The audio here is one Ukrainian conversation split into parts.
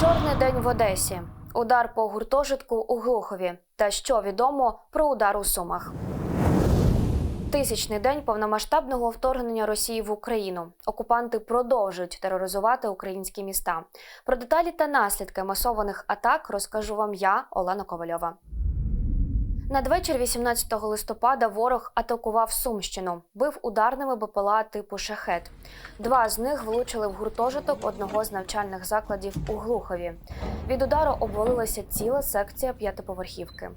Чорний день в Одесі. Удар по гуртожитку у Глухові. Та що відомо про удар у Сумах. Тисячний день повномасштабного вторгнення Росії в Україну. Окупанти продовжують тероризувати українські міста. Про деталі та наслідки масованих атак розкажу вам я, Олена Ковальова. Надвечір 18 листопада ворог атакував Сумщину, бив ударними БПЛА типу шахет. Два з них влучили в гуртожиток одного з навчальних закладів у Глухові. Від удару обвалилася ціла секція п'ятиповерхівки.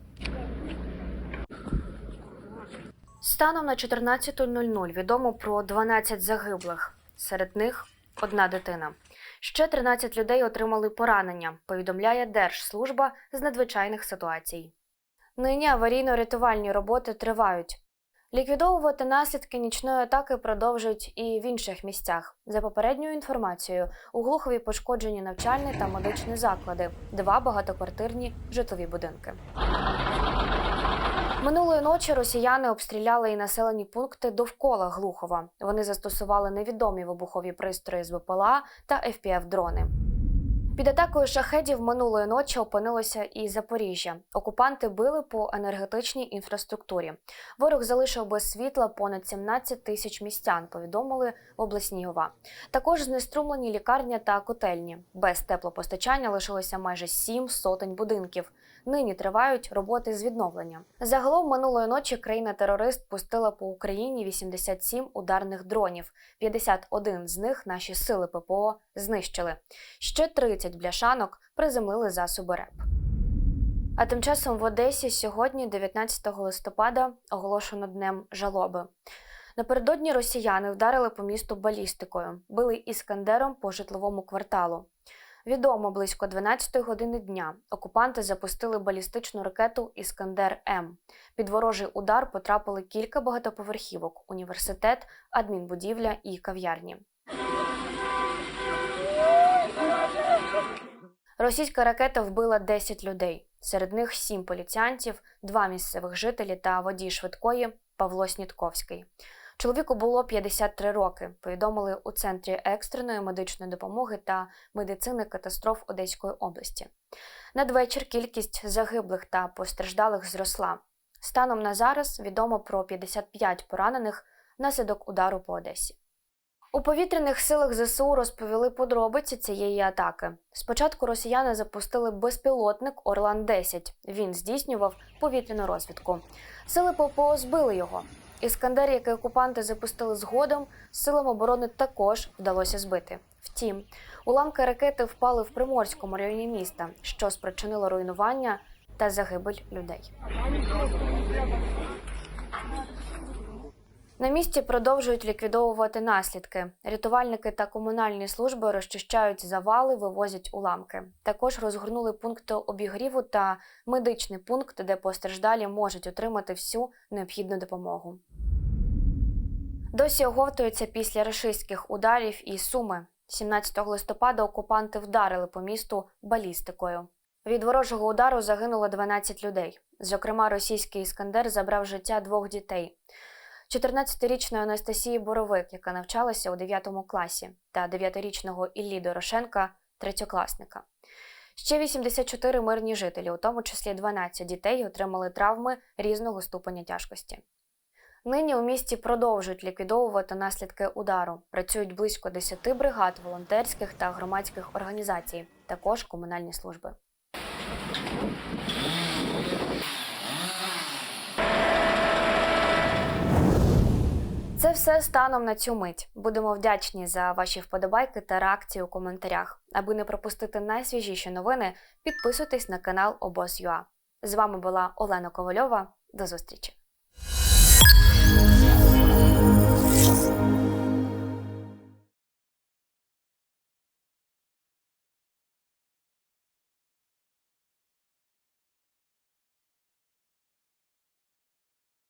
Станом на 14.00 відомо про 12 загиблих. Серед них одна дитина. Ще 13 людей отримали поранення, повідомляє Держслужба з надзвичайних ситуацій. Нині аварійно-рятувальні роботи тривають. Ліквідовувати наслідки нічної атаки продовжують і в інших місцях. За попередньою інформацією, у Глухові пошкоджені навчальні та медичні заклади, два багатоквартирні житлові будинки. Минулої ночі росіяни обстріляли і населені пункти довкола Глухова. Вони застосували невідомі вибухові пристрої з ВПЛА та ФПФ-дрони. Під атакою шахедів минулої ночі опинилося і Запоріжжя. Окупанти били по енергетичній інфраструктурі. Ворог залишив без світла понад 17 тисяч містян. Повідомили в обласній ОВА. Також знеструмлені лікарня та котельні. Без теплопостачання лишилося майже сім сотень будинків. Нині тривають роботи з відновлення. Загалом минулої ночі країна-терорист пустила по Україні 87 ударних дронів. 51 з них наші сили ППО знищили. Ще 30 бляшанок приземлили засоби РЕП. А тим часом в Одесі сьогодні, 19 листопада, оголошено днем жалоби. Напередодні росіяни вдарили по місту балістикою, били іскандером по житловому кварталу. Відомо близько 12 години дня окупанти запустили балістичну ракету Іскандер М. Під ворожий удар потрапили кілька багатоповерхівок, університет, адмінбудівля і кав'ярні. Російська ракета вбила 10 людей. Серед них 7 поліціянтів, 2 місцевих жителі та водій швидкої Павло Снітковський. Чоловіку було 53 роки. Повідомили у центрі екстреної медичної допомоги та медицини катастроф Одеської області. Надвечір кількість загиблих та постраждалих зросла. Станом на зараз відомо про 55 поранених внаслідок удару по Одесі. У повітряних силах ЗСУ розповіли подробиці цієї атаки. Спочатку росіяни запустили безпілотник Орлан 10 Він здійснював повітряну розвідку. Сили ППО збили його. Іскандер, який окупанти запустили згодом, силам оборони також вдалося збити. Втім, уламки ракети впали в приморському районі міста, що спричинило руйнування та загибель людей. На місці продовжують ліквідовувати наслідки. Рятувальники та комунальні служби розчищають завали, вивозять уламки. Також розгорнули пункти обігріву та медичний пункт, де постраждалі можуть отримати всю необхідну допомогу. Досі оговтуються після рашистських ударів і суми. 17 листопада окупанти вдарили по місту балістикою. Від ворожого удару загинуло 12 людей. Зокрема, російський іскандер забрав життя двох дітей. 14-річної Анастасії Боровик, яка навчалася у 9 класі, та 9-річного Іллі Дорошенка, третьокласника. Ще 84 мирні жителі, у тому числі 12 дітей, отримали травми різного ступеня тяжкості. Нині у місті продовжують ліквідовувати наслідки удару. Працюють близько 10 бригад волонтерських та громадських організацій, також комунальні служби. Це все станом на цю мить. Будемо вдячні за ваші вподобайки та реакції у коментарях. Аби не пропустити найсвіжіші новини, підписуйтесь на канал Обоз.ua. З вами була Олена Ковальова. До зустрічі!